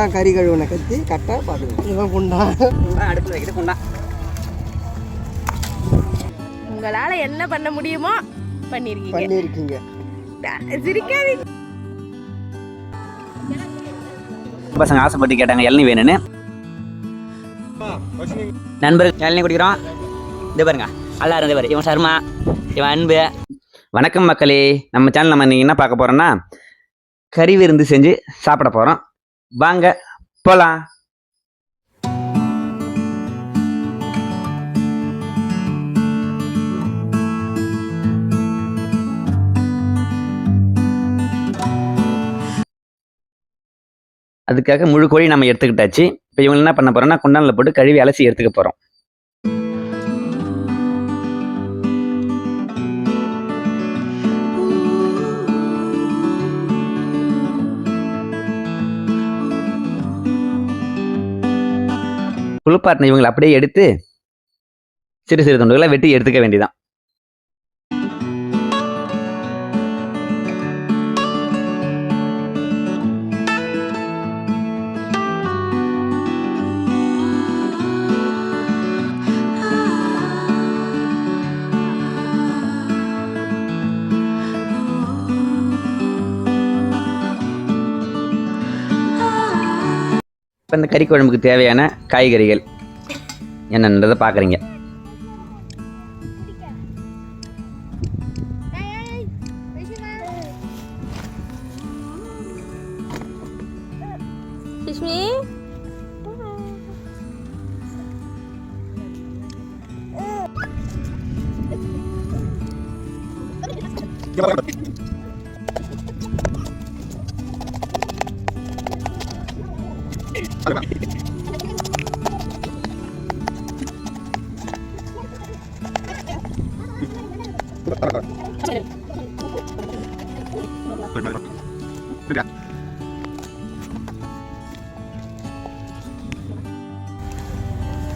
இதான் கறி கழுவுன கத்தி கட்டை பார்த்துக்கணும் இதான் குண்டா? அடுப்பில் வைக்கிது குண்டா. உங்களால என்ன பண்ண முடியுமோ பண்ணிருக்கீங்க. பண்ணியிருக்கீங்க சிரிக்காதீங்க. பசங்க ஆசைப்பட்டு கேட்டாங்க இளநீ வேணும்னு. நண்பர்கள் இளநீ குடிக்கிறோம். இது பாருங்க. நல்லா இருந்தே பாரு. இவன் சர்மா இவன் அன்பு. வணக்கம் மக்களே. நம்ம சேனல் நம்ம இன்னைக்கு என்ன பார்க்க போறோம்னா கறி விருந்து செஞ்சு சாப்பிட போறோம். வாங்க போலாம். அதுக்காக முழு கோழி நம்ம எடுத்துக்கிட்டாச்சு. இப்போ இவங்க என்ன பண்ண போறோம்னா குண்டானில் போட்டு கழுவி அலசி எடுத்துக்க போறோம். குளிப்பாட்டின இவங்களை அப்படியே எடுத்து சிறு சிறு துண்டுகளை வெட்டி எடுத்துக்க வேண்டியதான் இப்போ இந்த கறி குழம்புக்கு தேவையான காய்கறிகள் என்னன்றதை பார்க்குறீங்க சுஷ்மி?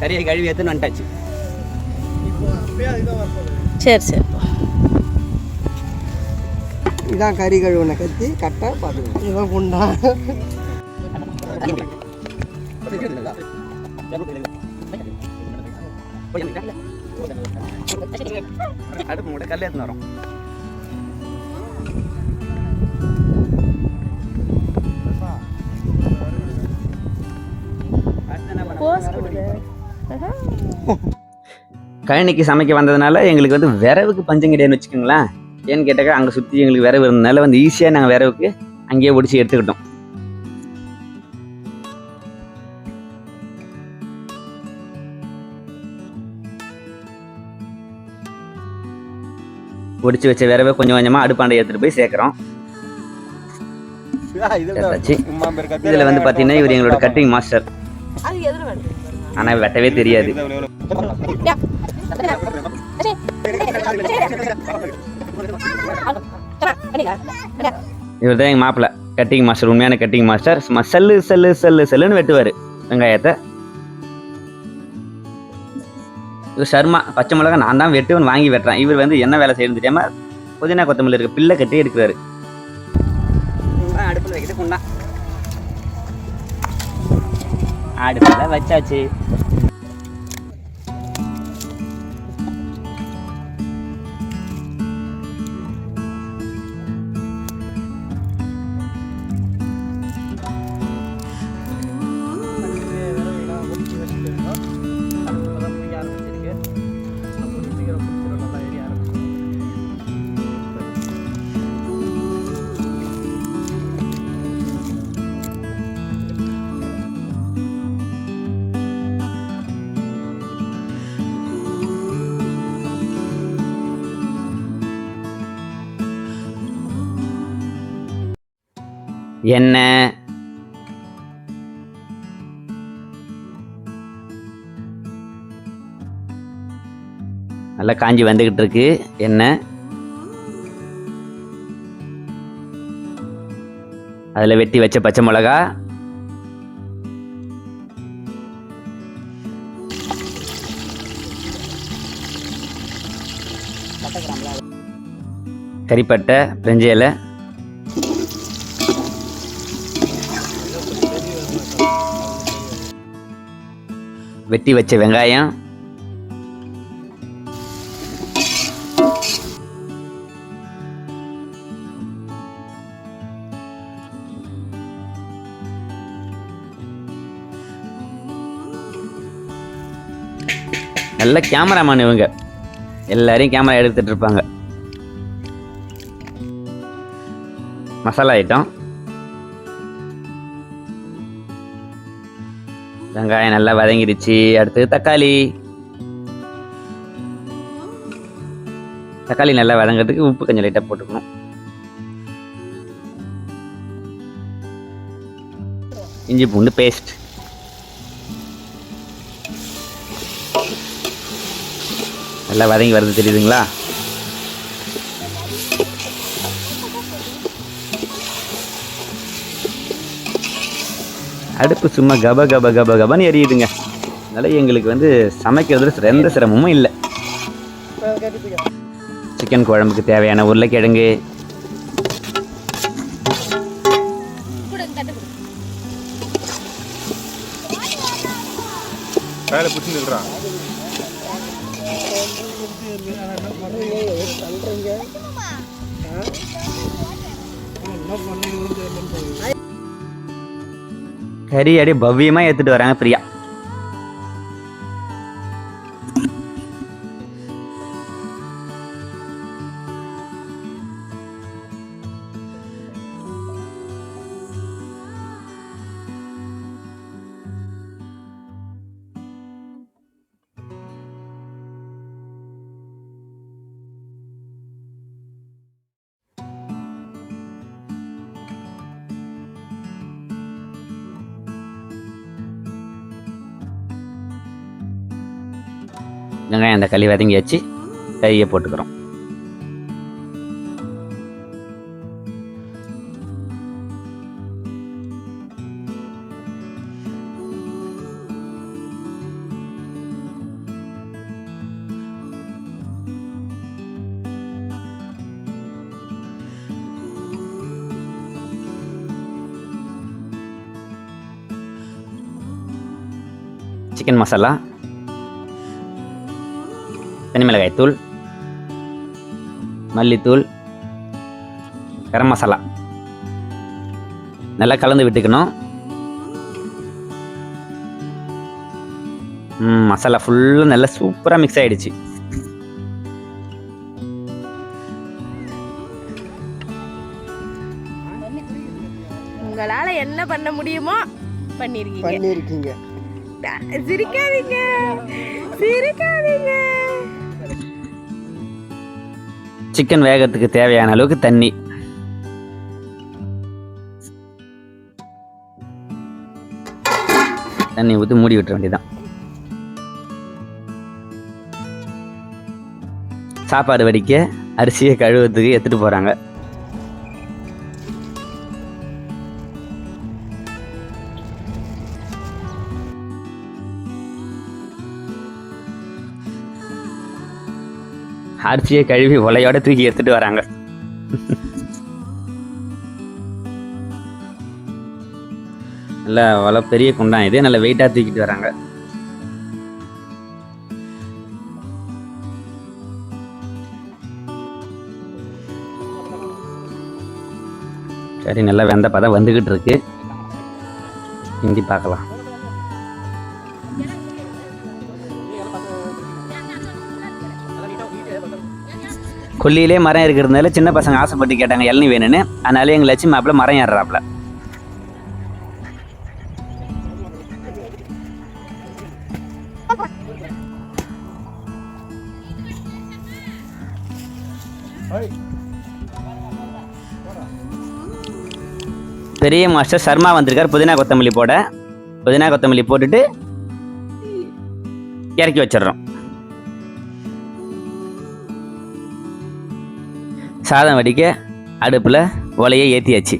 கறியை கழுவி எடுத்துன்னு வந்துட்டாச்சு. சரி சரி. இதான் கறி கழுவுன கத்தி கட்டை பார்த்துக்கணும் இதான் குண்டா அடுப்பு மூட கல் வரும் கழனிக்கு சமைக்க வந்ததுனால எங்களுக்கு வந்து விரவுக்கு பஞ்சம் கிடையாதுன்னு வச்சுக்கோங்களேன். ஏன்னு கேட்டாக்கா அங்கே சுற்றி எங்களுக்கு விரவு இருந்ததுனால வந்து ஈஸியாக நாங்கள் விரவுக்கு அங்கேயே ஒடிச்சு எடுத்துக்கிட்டோம். ஒடிச்சு வச்ச விரவை கொஞ்சம் கொஞ்சமாக அடுப்பாண்டை எடுத்துகிட்டு போய் சேர்க்குறோம். இதில் வந்து பார்த்தீங்கன்னா இவர் எங்களோட கட்டிங் மாஸ்டர் ஆனால் வெட்டவே தெரியாது. இவர் தான் எங்கள் மாப்பிள்ளை கட்டிங் மாஸ்டர் உண்மையான கட்டிங் மாஸ்டர் சும்மா செல்லு செல்லு செல்லு செல்லுன்னு வெட்டுவார். வெங்காயத்தை. இவர் சர்மா பச்சை மிளகா நான் தான் வெட்டுவன் வாங்கி வெட்டுறேன். இவர் வந்து என்ன வேலை செய்யணும் தெரியாம புதினா கொத்தமல்லி இருக்க பிள்ளை கட்டி எடுக்கிறாரு. அடுப்பில் வைக்கிட்டு குண்டா. அடுப்பில் வச்சாச்சு. என்ன? நல்லா காஞ்சி வந்துகிட்டு இருக்கு என்ன? அதில் வெட்டி வச்ச பச்சை மிளகா. கறிப்பட்டை பிரெஞ்சு இலை. வெட்டி வச்ச வெங்காயம். நல்ல கேமராமேன் இவங்க. எல்லாரையும் கேமரா எடுத்துட்டு இருப்பாங்க. மசாலா ஐட்டம் வெங்காயம் நல்லா வதங்கிடுச்சு. அடுத்து தக்காளி. தக்காளி நல்லா வதங்கிறதுக்கு உப்பு கொஞ்சம் லைட்டாக போட்டுக்கணும். இஞ்சி பூண்டு பேஸ்ட் நல்லா வதங்கி வருது தெரியுதுங்களா? அடுப்பு சும்மா கப கப கப கபன்னு எரியுதுங்க. அதனால் எங்களுக்கு வந்து சமைக்கிறதுல எந்த சிரமமும் இல்லை. சிக்கன் குழம்புக்கு தேவையான உருளைக்கிழங்கு. வேலை பிடிச்சி நில்றான் கறி அடி பவ்யமாக ஏற்றுட்டு வராங்க பிரியா. வெங்காயம் அந்த களி வதங்கி வச்சு கறியை போட்டுக்கிறோம். சிக்கன் மசாலா தனி மிளகாய் தூள் மல்லித்தூள் கரம் மசாலா. நல்லா கலந்து விட்டுக்கணும். மசாலா ஃபுல்லாக நல்லா சூப்பராக மிக்ஸ் ஆயிடுச்சு. உங்களால என்ன பண்ண முடியுமோ பண்ணிருக்கீங்க. பண்ணியிருக்கீங்க சிரிக்காதீங்க. சிரிக்காதீங்க. சிக்கன் வேகத்துக்கு தேவையான அளவுக்கு தண்ணி. தண்ணி ஊற்றி மூடி விட்டுற வேண்டியதான் சாப்பாடு வடிக்க அரிசியை கழுவுறதுக்கு எடுத்துட்டு போறாங்க. அரிசியை கழுவி ஒலையோட தூக்கி எடுத்துட்டு வராங்க. நல்ல வள பெரிய குண்டான் இது. நல்ல வெயிட்டாக தூக்கிட்டு வராங்க. சரி நல்லா வெந்த பதம் வந்துக்கிட்டு இருக்கு. ஹிந்தி பார்க்கலாம். கொல்லியிலே மரம் இருக்கிறதுனால சின்ன பசங்க ஆசைப்பட்டு கேட்டாங்க இளநீ வேணும்னு. அதனால எங்கள் லட்சுமி மாப்பிள்ள மரம் ஏறுறாப்புல பெரிய மாஸ்டர் சர்மா வந்திருக்கார் புதினா கொத்தமல்லி போட. புதினா கொத்தமல்லி போட்டுட்டு இறக்கி வச்சிடுறோம். சாதம் வடிக்க அடுப்பில் ஒலையை ஏற்றியாச்சு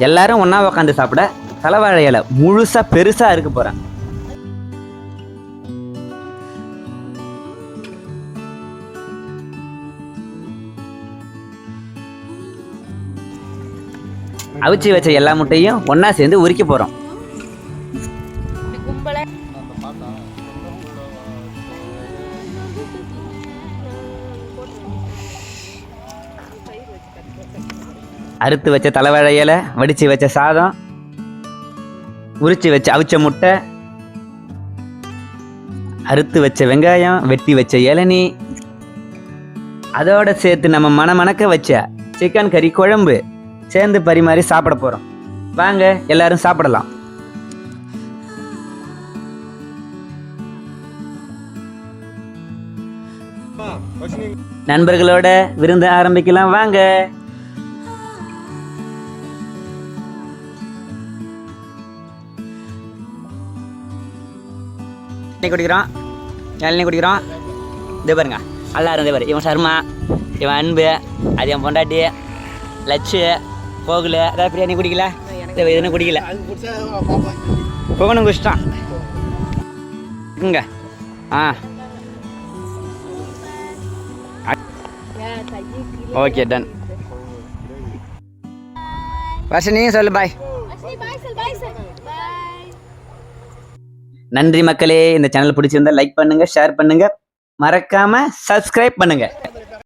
எல்லாரும் ஒன்றா உட்காந்து சாப்பிட தலைவாழை இலை முழுசாக பெருசாக இருக்க போகிறேன் அவிச்சு வச்ச எல்லா முட்டையும் ஒன்றா சேர்ந்து உரிக்க போகிறோம் அறுத்து வச்ச தலைவாழை இலை வடித்து வச்ச சாதம் உரிச்சு வச்ச அவிச்ச முட்டை அறுத்து வச்ச வெங்காயம் வெட்டி வச்ச இளநீ அதோட சேர்த்து நம்ம மணமணக்க வச்ச சிக்கன் கறி குழம்பு சேர்ந்து பரிமாறி சாப்பிட போகிறோம் வாங்க எல்லாரும் சாப்பிடலாம். நண்பர்களோட விருந்து ஆரம்பிக்கலாம். வாங்க. இளநீ குடிக்கிறோம். இளநீ குடிக்கிறோம். இது பாருங்க. எல்லாரும் இதே பாரு. இவன் சர்மா இவன் அன்பு அது என் பொண்டாட்டி லட்சு போகல அதாவது பிரியாணி குடிக்கல? எதுவும் குடிக்கல. போகணும் குஷ்டம். இங்க. ஆ. ஓகே டன் வருஷம் நீங்கள் சொல்லு பாய் நன்றி மக்களே. இந்த சேனல் பிடிச்சிருந்தா லைக் பண்ணுங்க ஷேர் பண்ணுங்க. மறக்காம சப்ஸ்கிரைப் பண்ணுங்க.